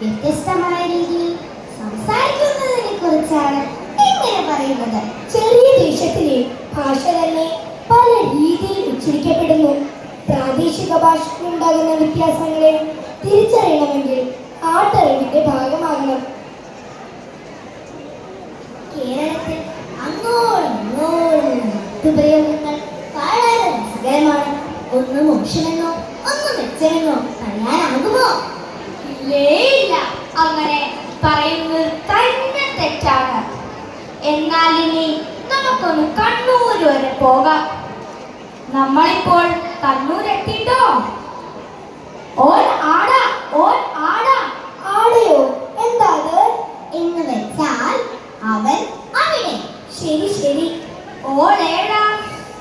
വ്യത്യസ്തമായ രീതിയിൽ സംസാരിക്കുന്നതിനെ കുറിച്ചാണ് ഇങ്ങനെ പറയുന്നത്. ചെറിയ ദേശത്തിലെ ഭാഷ തന്നെ പല രീതിയിൽ ഉച്ചരിക്കപ്പെടുന്നു. പ്രാദേശിക ഭാഷയ്ക്കുണ്ടാകുന്ന വ്യത്യാസങ്ങളെ തിരിച്ചറിയണമെങ്കിൽ ആട്ടറിവിന്റെ ഭാഗമാകണം. കേരളത്തിൽ അങ്ങോളം ഇങ്ങോളം വളരെ രസകരമാണ്. ഒന്ന് മോശമെന്നോ ഒന്ന് മെച്ചമെന്നോ പറയാനാകുമോ? ഇല്ലേ അങ്ങനെ പറയുന്നത് തന്നെ തെറ്റാണ്. എന്നാൽ ഇനി നമുക്കൊന്ന് കണ്ണൂർ വരെ പോകാം. നമ്മളിപ്പോൾ കണ്ണൂർ എത്തിയിട്ടോ ഓൻ ആടാ ഓൻ ആടാ. ആടയോ? എന്താ എന്ന് വെച്ചാൽ അവൻ അവിടെ. ശരി ശരി. ഓൾ ഏടാ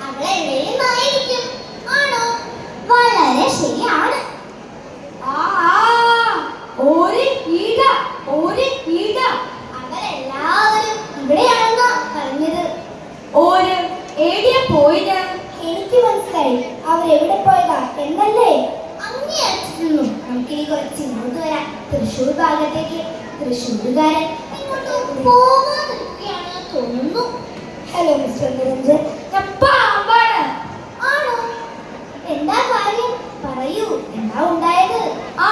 അവളെവിടെയുമായിരിക്കും ആണോ? വളരെ ശരിയാണ്. തൃശ്ശൂർ ഭാഗത്തേക്ക് തൃശ്ശൂരുകാരൻ ഇങ്ങോട്ട് തോന്നുന്നു. ഹലോ മിസ്റ്റർ എന്താ കാര്യം? പറയൂ. എന്താ ഉണ്ടായത്? ആ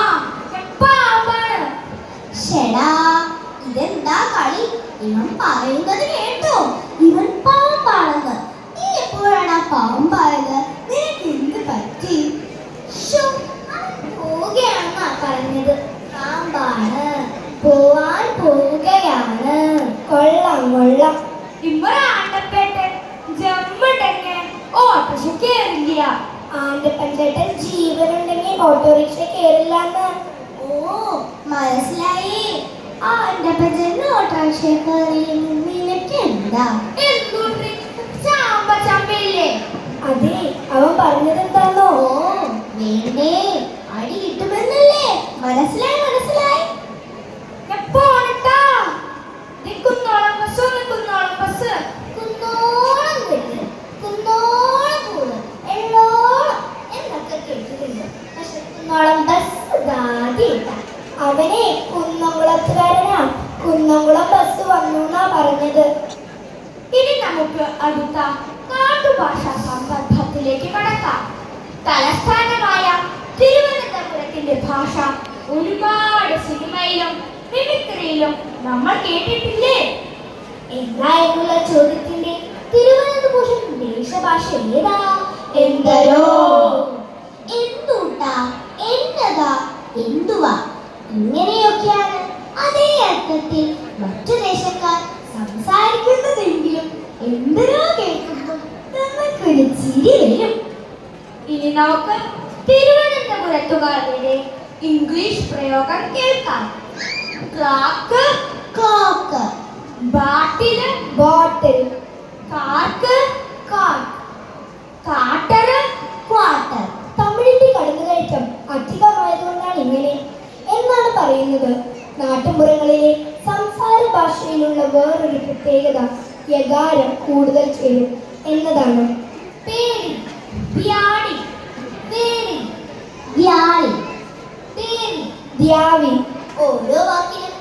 ഇതെന്താ കളി? ഇവൻ പറയുന്നത് ഇമ്മറ ആണ്ടപ്പേട്ടൻ ജമ്മുണ്ടെങ്കിൽ ഓട്ടോഷ കേറില്ല. ആന്റെ പഞ്ചേട്ടൻ ജീവനുണ്ടെങ്കിൽ ഓട്ടോറിക്ഷ കേറില്ലാന്ന്. ഓ മനസ്സിലായി. ആ എന്റെ പജന്ന് ഓട്ടോറിക്ഷ കയറി നിനക്ക് എന്താ എന്തുണ്ട്? ചാമ്പ ചമ്പയില്ലേ അതെ അവൻ പറഞ്ഞത് എന്താണോ വേണ്ടേ. കുന്നംകുളം ബസ് വന്നു എന്നാ പറഞ്ഞത്. ഇനി നമുക്ക് അടുത്ത നാട്ടുഭാഷാ സന്ദർഭത്തിലേക്ക് കടക്കാം. തലസ്ഥാനമായ തിരുവനന്തപുരത്തിന്റെ ഭാഷ ഒരുപാട് സിനിമയിലും മിമിക്രിയിലും നമ്മൾ കേട്ടിട്ടില്ലേ? എന്നായിരുന്നുള്ള ചോദ്യത്തിന്റെ തിരുവനന്തപുരം ദേശഭാഷ ഏതാ? എന്തരോ? എന്തുണ്ടാ? എന്നതാ? എന്തുവാ? ഇങ്ങനെയൊക്കെയാണ് അതേ അർത്ഥത്തിൽ മറ്റു ദേശക്കാർ സംസാരിക്കുന്നതെങ്കിലും എന്തരോ കേൾക്കുമ്പോൾ നമുക്കൊരു ചിരി വരും. ഇനി നമുക്ക് തിരുവനന്തപുരത്തുകാരുടെ ഇംഗ്ലീഷ് പ്രയോഗം കേൾക്കാം. ക്ലാക്ക് കോക്ക് ബാട്ടിൽ ബോട്ടിൽ കാർക്ക് കാട്ട് ഭാഷയിലുള്ള വേറൊരു പ്രത്യേകത യകാരം കൂടുതൽ ചേരും എന്നതാണ്. പേരി പേരി പേരി ഓരോ വാക്കിനും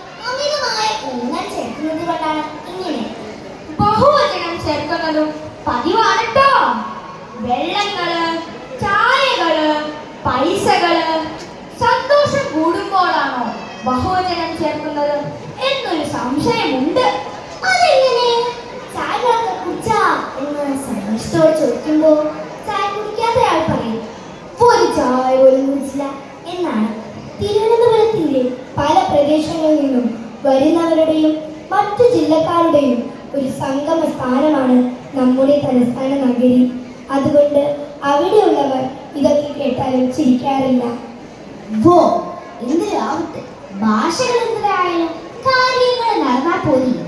ചേർക്കുന്നത് കൊണ്ടാണ് ഇങ്ങനെ. ബഹുവചനം ചേർക്കുന്നതും പതിവാണ് കേട്ടോ വെള്ളങ്ങൾ ചായകൾ പൈസകൾ സന്തോഷം കൂടുമ്പോഴാണോ ബഹുവചനം ചേർക്കുന്നത് എന്നൊരു സംശയമുണ്ട് പ്രദേശങ്ങളിൽ നിന്നും വരുന്നവരുടെയും മറ്റു ജില്ലക്കാരുടെയും ഒരു സംഗമ സ്ഥാനമാണ് നമ്മുടെ തലസ്ഥാന നഗരി. അതുകൊണ്ട് അവിടെയുള്ളവർ ഇതൊക്കെ കേട്ടാലും ചിരിക്കാറില്ല. ഭാഷകൾ എന്തായാലും കാര്യങ്ങൾ നടന്നാൽ. നന്ദി